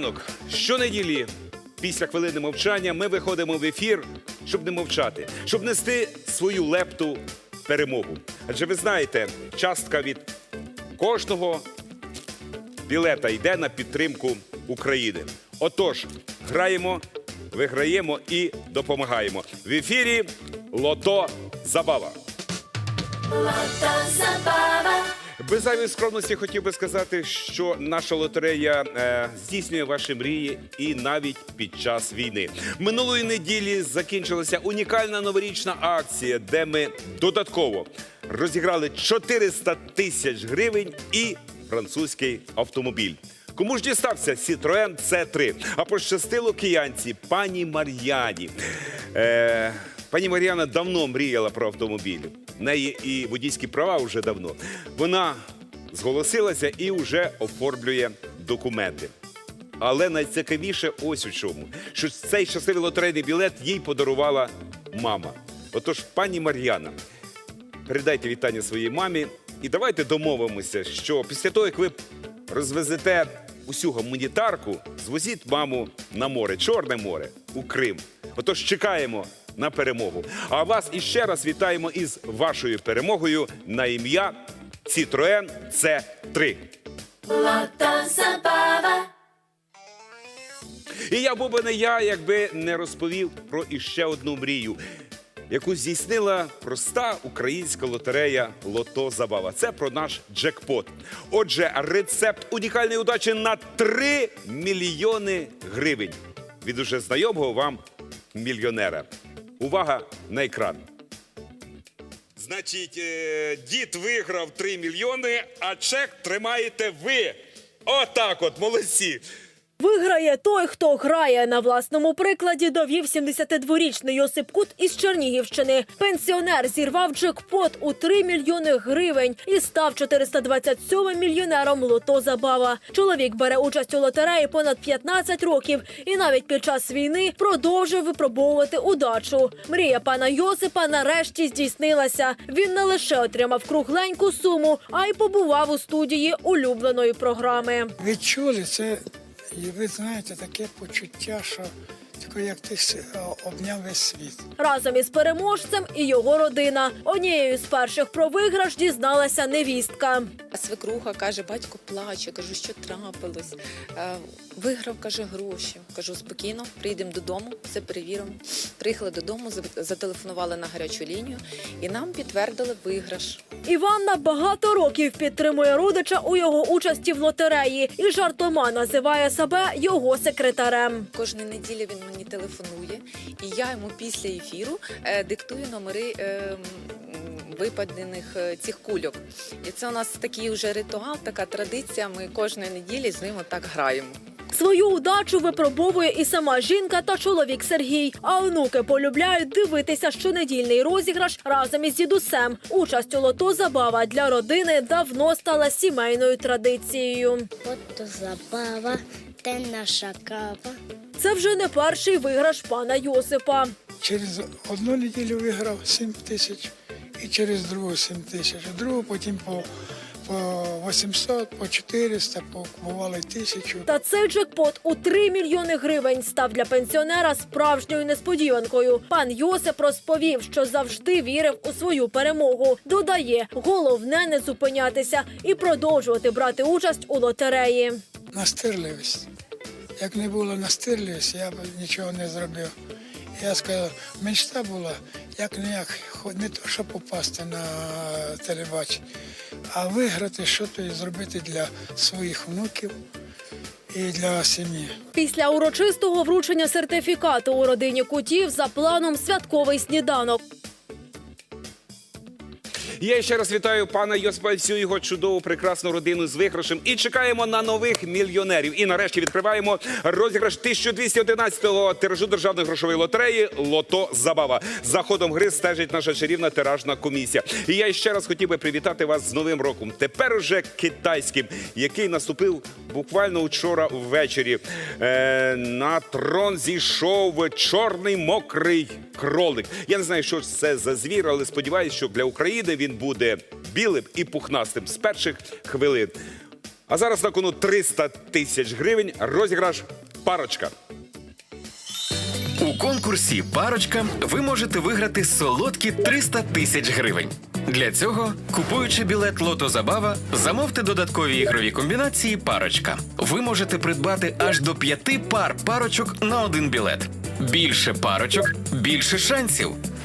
Ранок. Щонеділі, після хвилини мовчання, ми виходимо в ефір, щоб не мовчати, щоб нести свою лепту перемогу. Адже ви знаєте, частка від кожного білета йде на підтримку України. Отож, граємо, виграємо і допомагаємо. В ефірі Лото Забава. Без зайвої скромності хотів би сказати, що наша лотерея е, здійснює ваші мрії і навіть під час війни. Минулої неділі закінчилася унікальна новорічна акція, де ми додатково розіграли 400 тисяч гривень і французький автомобіль. Кому ж дістався Citroen C3? А пощастило киянці пані Мар'яні. Е, пані Мар'яна давно мріяла про автомобіль. Неї і водійські права вже давно. Вона зголосилася і вже оформлює документи. Але найцікавіше ось у чому, що цей щасливий лотерейний білет їй подарувала мама. Отож, пані Мар'яна, передайте вітання своїй мамі і давайте домовимося, що після того, як ви розвезете усю гуманітарку, звозіть маму на море, Чорне море, у Крим. Отож, чекаємо на перемогу. А вас іще раз вітаємо із вашою перемогою на ім'я Citroen C3. І я був би не я, якби не розповів про іще одну мрію, яку здійснила проста українська лотерея Лото Забава. Це про наш джекпот. Отже, рецепт унікальної удачі на 3 мільйони гривень від уже знайомого вам мільйонера. Увага на екран. Значить, е, дід виграв 3 мільйони, а чек тримаєте ви. Отак от, молодці. Виграє той, хто грає. На власному прикладі довів 72-річний Йосип Кут із Чернігівщини. Пенсіонер зірвав джекпот у 3 мільйони гривень і став 427-м мільйонером Лото Забава. Чоловік бере участь у лотереї понад 15 років і навіть під час війни продовжує випробовувати удачу. Мрія пана Йосипа нарешті здійснилася. Він не лише отримав кругленьку суму, а й побував у студії улюбленої програми. відчули це, і ви знаєте, таке почуття, що таке, як ти с- обняв весь світ. Разом із переможцем і його родина. Однією з перших про виграш дізналася невістка. А свекруха каже, батько плаче. Кажу, що трапилось. Е, Виграв, каже, гроші. Кажу, спокійно, приїдемо додому, все перевіримо. Приїхали додому, зателефонували на гарячу лінію і нам підтвердили виграш. Іванна багато років підтримує родича у його участі в лотереї і жартома називає себе його секретарем. Кожної неділі він мені телефонує, і я йому після ефіру е, диктую номери. е, Випадених цих кульок, і це у нас такий вже ритуал, така традиція. Ми кожної неділі з ним отак граємо. Свою удачу випробовує і сама жінка та чоловік Сергій. А онуки полюбляють дивитися щонедільний розіграш разом із дідусем. Участь у лото забава для родини давно стала сімейною традицією. Ото забава, те наша кава. Це вже не перший виграш пана Йосипа. Через одну неділю виграв 7 тисяч і через другу 7 тисяч, другу потім по, по 800, по 400, по бувало й тисячу. Та цей джекпот у 3 мільйони гривень став для пенсіонера справжньою несподіванкою. Пан Йосип розповів, що завжди вірив у свою перемогу. Додає, головне не зупинятися і продовжувати брати участь у лотереї. Настирливість. Як не було настирливості, я б нічого не зробив. Я сказав, мечта була, як не як, не то, щоб попасти на телебачення, а виграти, що то і зробити для своїх внуків і для сім'ї. Після урочистого вручення сертифікату у родині кутів за планом святковий сніданок. Я ще раз вітаю пана Йосипа всю його чудову прекрасну родину з виграшем і чекаємо на нових мільйонерів. І нарешті відкриваємо розіграш 1211-го тиражу державної грошової лотереї Лото Забава. За ходом гри стежить наша чарівна тиражна комісія. І я ще раз хотів би привітати вас з новим роком. Тепер уже китайським, який наступив буквально вчора ввечері. Е, на трон зійшов чорний мокрий кролик. Я не знаю, що це за звір, але сподіваюся, що для України він буде білим і пухнастим з перших хвилин. А зараз на кону 300 тисяч гривень. Розіграш парочка. У конкурсі Парочка ви можете виграти солодкі 300 тисяч гривень. Для цього, купуючи білет Лото Забава, замовте додаткові ігрові комбінації Парочка. Ви можете придбати аж до п'яти пар парочок на один білет. Більше парочок, більше шансів.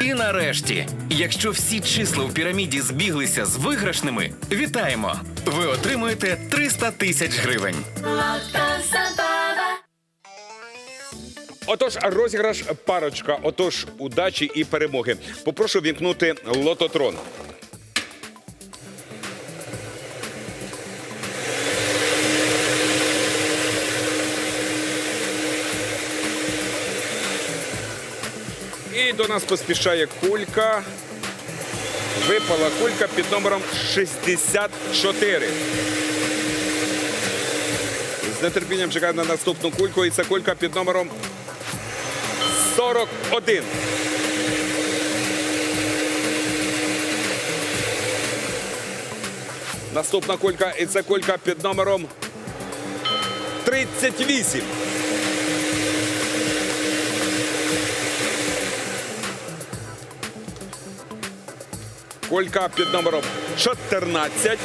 І нарешті, якщо всі числа в піраміді збіглися з виграшними, вітаємо! Ви отримуєте 300 тисяч гривень. Отож, розіграш парочка. Отож, удачі і перемоги. Попрошу вімкнути лототрон. І до нас поспішає кулька. Випала кулька під номером 64. З нетерпінням чекаю на наступну кульку. І це кулька під номером 41. Наступна кулька, і це кулька під номером 38. Кулька під номером 14.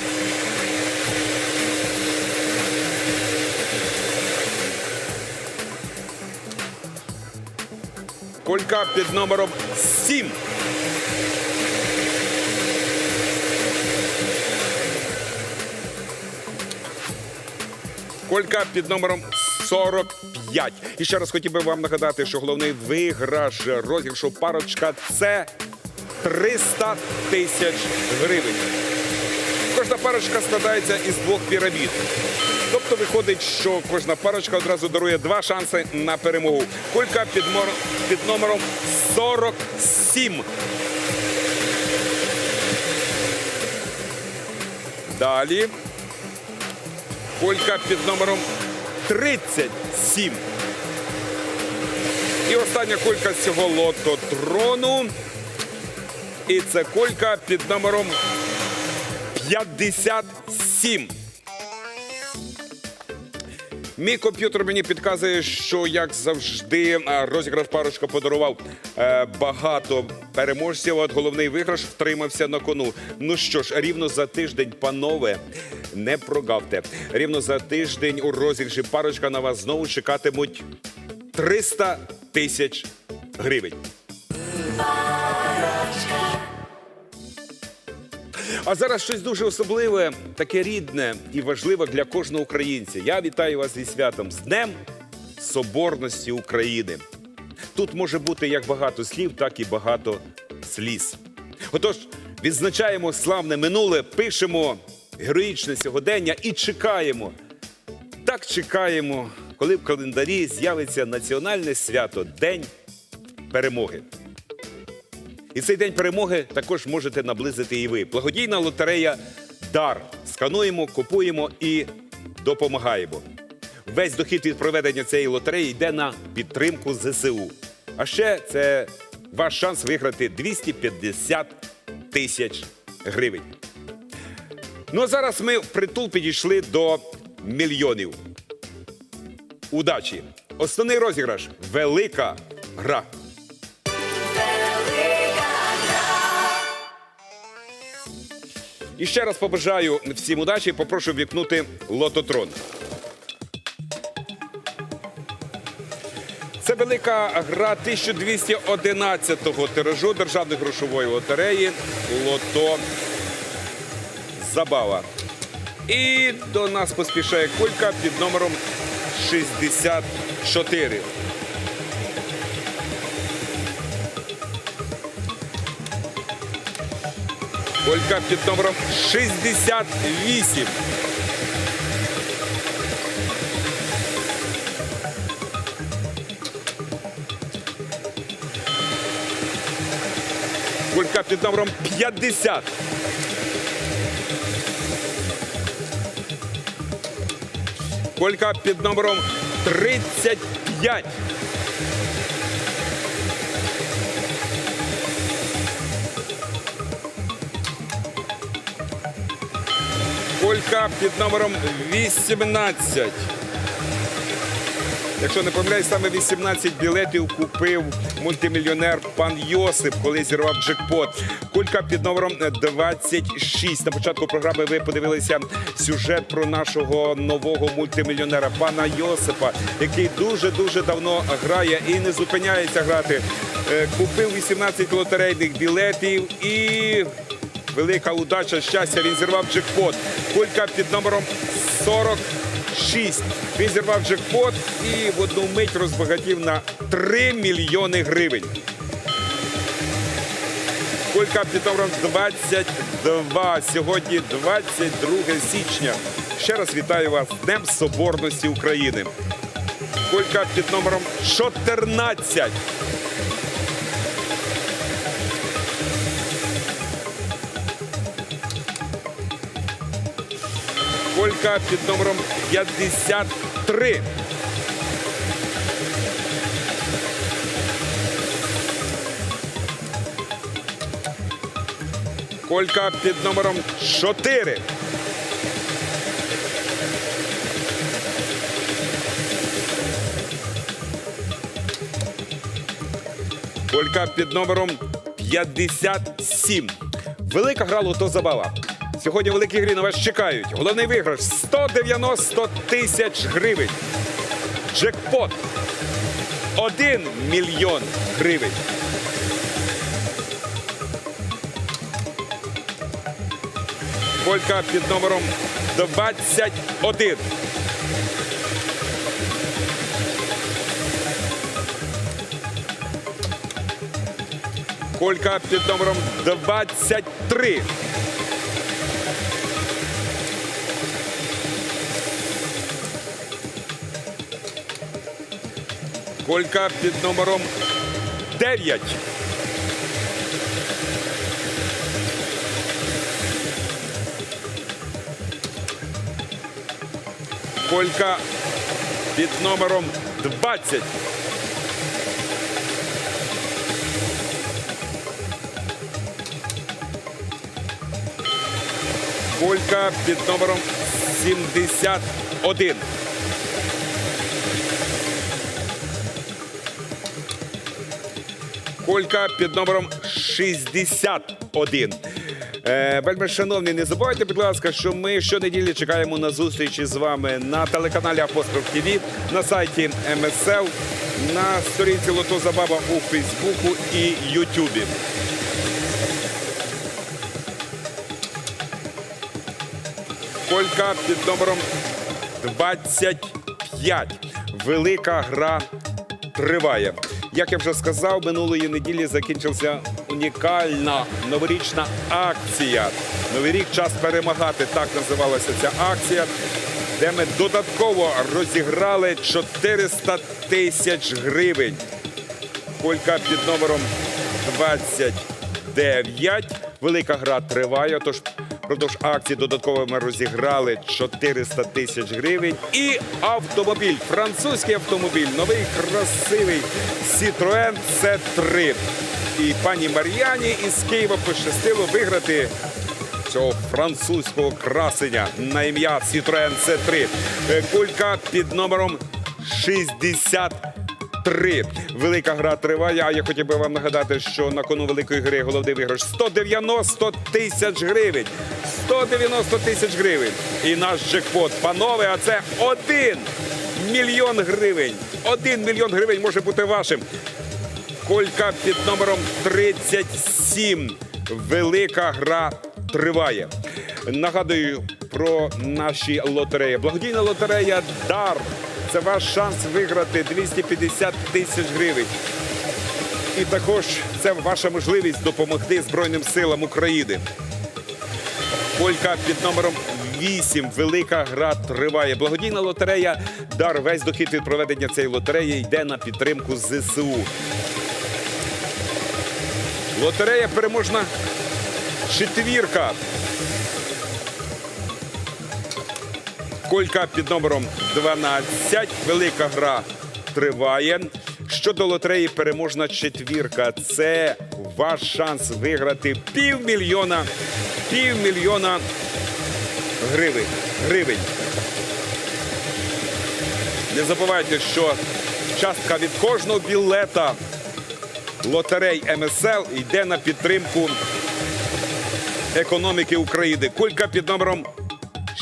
Кулька під номером 7. Колька під номером 45. І ще раз хотів би вам нагадати, що головний виграш розіграшу парочка це 300 тисяч гривень. Кожна парочка складається із двох пірамід. Тобто виходить, що кожна парочка одразу дарує два шанси на перемогу. Кулька під, мор- під номером 47. Далі. Кулька під номером 37. І остання кулька з цього лототрону. І це кулька під номером 57. Мій комп'ютер мені підказує, що як завжди а, розіграш парочка подарував е, багато переможців. От головний виграш втримався на кону. Ну що ж, рівно за тиждень, панове, не прогавте. Рівно за тиждень у розіграші парочка на вас знову чекатимуть 300 тисяч гривень. А зараз щось дуже особливе, таке рідне і важливе для кожного українця. Я вітаю вас зі святом з Днем Соборності України. Тут може бути як багато слів, так і багато сліз. Отож, відзначаємо славне минуле, пишемо героїчне сьогодення і чекаємо. Так чекаємо, коли в календарі з'явиться національне свято День перемоги. І цей день перемоги також можете наблизити і ви. Благодійна лотерея Дар. Скануємо, купуємо і допомагаємо. Весь дохід від проведення цієї лотереї йде на підтримку ЗСУ. А ще це ваш шанс виграти 250 тисяч гривень. Ну а зараз ми впритул підійшли до мільйонів. Удачі! Основний розіграш велика гра. І ще раз побажаю всім удачі. Попрошу вікнути лототрон. Це велика гра 1211-го тиражу державної грошової лотереї Лото Забава. І до нас поспішає кулька під номером 64. Колька під номером 68. Колька під номером 50. Колька під номером 35. Колька під номером 18. Якщо не помиляюсь, саме 18 білетів купив мультимільйонер пан Йосип, коли зірвав джекпот. Кулька під номером 26. На початку програми ви подивилися сюжет про нашого нового мультимільйонера пана Йосипа, який дуже дуже давно грає і не зупиняється грати. Е, Купив 18 лотерейних білетів і велика удача, щастя. Він зірвав джекпот. Кулька під номером 46. Він зірвав джекпот і в одну мить розбагатів на 3 мільйони гривень. Кулька під номером 22. Сьогодні 22 січня. Ще раз вітаю вас з Днем Соборності України. Кулька під номером 14. Колька під номером 53. Колька під номером 4. Колька під номером 57. Велика гра лото забава. Сьогодні в великій грі на вас чекають. Головний виграш 190 тисяч гривень. Джекпот 1 мільйон гривень. Колька під номером 21. Колька під номером 23. Колька під номером 9. Колька під номером 20. Колька під номером 71. Колька під номером 61. Е, вельми шановні, не забувайте, будь ласка, що ми щонеділі чекаємо на зустрічі з вами на телеканалі Апостроф ТВ, на сайті МСЛ, на сторінці Лото Забава у Фейсбуку і Ютубі. Колька під номером 25. Велика гра триває. Як я вже сказав, минулої неділі закінчилася унікальна новорічна акція. Новий рік час перемагати. Так називалася ця акція, де ми додатково розіграли 400 тисяч гривень. Колька під номером 29. Велика гра триває. Тож продовж акції додатково ми розіграли 400 тисяч гривень. І автомобіль, французький автомобіль, новий красивий Citroën C3. І пані Мар'яні із Києва пощастило виграти цього французького красення на ім'я Citroën C3. Е, Кулька під номером 60. Три велика гра триває. А я хотів би вам нагадати, що на кону великої гри головний виграш 190 тисяч гривень. 190 тисяч гривень. І наш джекпот, панове, а це один мільйон гривень. Один мільйон гривень може бути вашим. Колька під номером 37. Велика гра триває. Нагадую про наші лотереї. Благодійна лотерея Дар. Це ваш шанс виграти 250 тисяч гривень. І також це ваша можливість допомогти Збройним силам України. Колька під номером 8. Велика гра триває. Благодійна лотерея Дар. Весь дохід від проведення цієї лотереї йде на підтримку ЗСУ. Лотерея переможна четвірка. Колька під номером 12. Велика гра триває. Щодо лотереї переможна четвірка. Це ваш шанс виграти півмільйона, півмільйона гривень. гривень. Не забувайте, що частка від кожного білета лотерей МСЛ йде на підтримку економіки України. Кулька під номером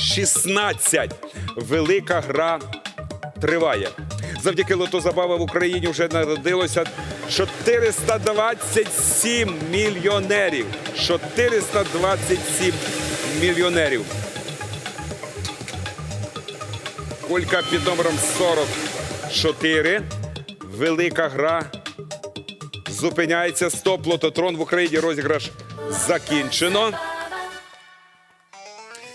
16. Велика гра триває. Завдяки лотозабава в Україні вже народилося 427 мільйонерів. 427 мільйонерів. Кулька під номером 44. Велика гра зупиняється. Стоп, лототрон в Україні розіграш закінчено.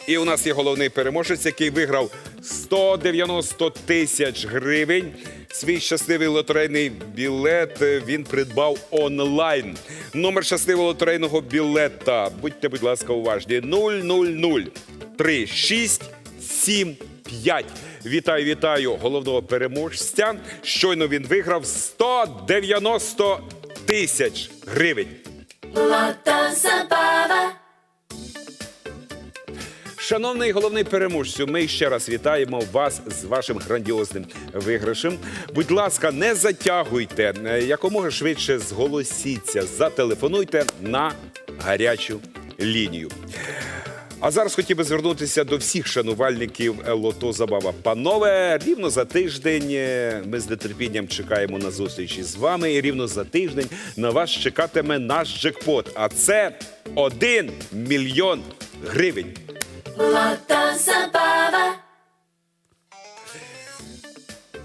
І у нас є головний переможець, який виграв 190 тисяч гривень. Свій щасливий лотерейний білет він придбав онлайн. Номер щасливого лотерейного білета. Будьте, будь ласка, уважні. 000 3675. Вітаю, вітаю головного переможця. Щойно він виграв 190 тисяч гривень. Шановний головний переможцю, ми ще раз вітаємо вас з вашим грандіозним виграшем. Будь ласка, не затягуйте, е, якомога швидше зголосіться, зателефонуйте на гарячу лінію. А зараз хотів би звернутися до всіх шанувальників Лото Забава. Панове, рівно за тиждень е, ми з нетерпінням чекаємо на зустрічі з вами. І рівно за тиждень на вас чекатиме наш джекпот. А це один мільйон гривень.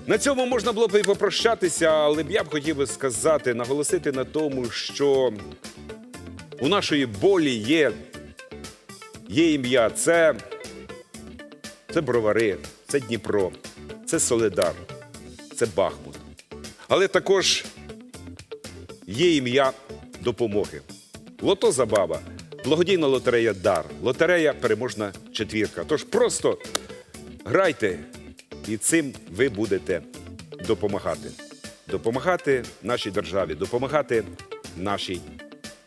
На цьому можна було б і попрощатися, але б я б хотів би сказати, наголосити на тому, що у нашої болі є, є ім'я. Це, це бровари, це Дніпро, це Соледар, це Бахмут. Але також є ім'я допомоги. Лото Забава, благодійна лотерея Дар, лотерея переможна четвірка. Тож просто грайте, і цим ви будете допомагати. Допомагати нашій державі, допомагати нашій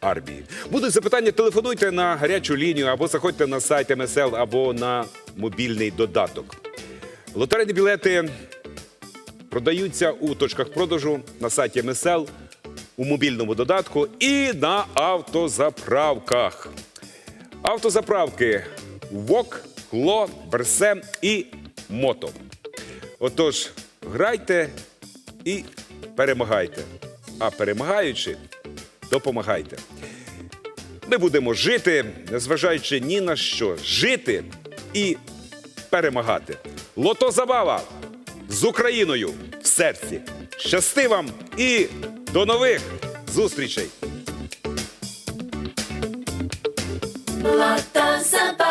армії. Будуть запитання, телефонуйте на гарячу лінію або заходьте на сайт МСЛ, або на мобільний додаток. Лотерейні білети продаються у точках продажу на сайті МСЛ, у мобільному додатку і на автозаправках. Автозаправки ВОК, КЛО, Берсем і Мото. Отож, грайте і перемагайте. А перемагаючи, допомагайте. Ми будемо жити, незважаючи ні на що, жити і перемагати. Лото Забава з Україною в серці. Щасти вам і до нових зустрічей! Ще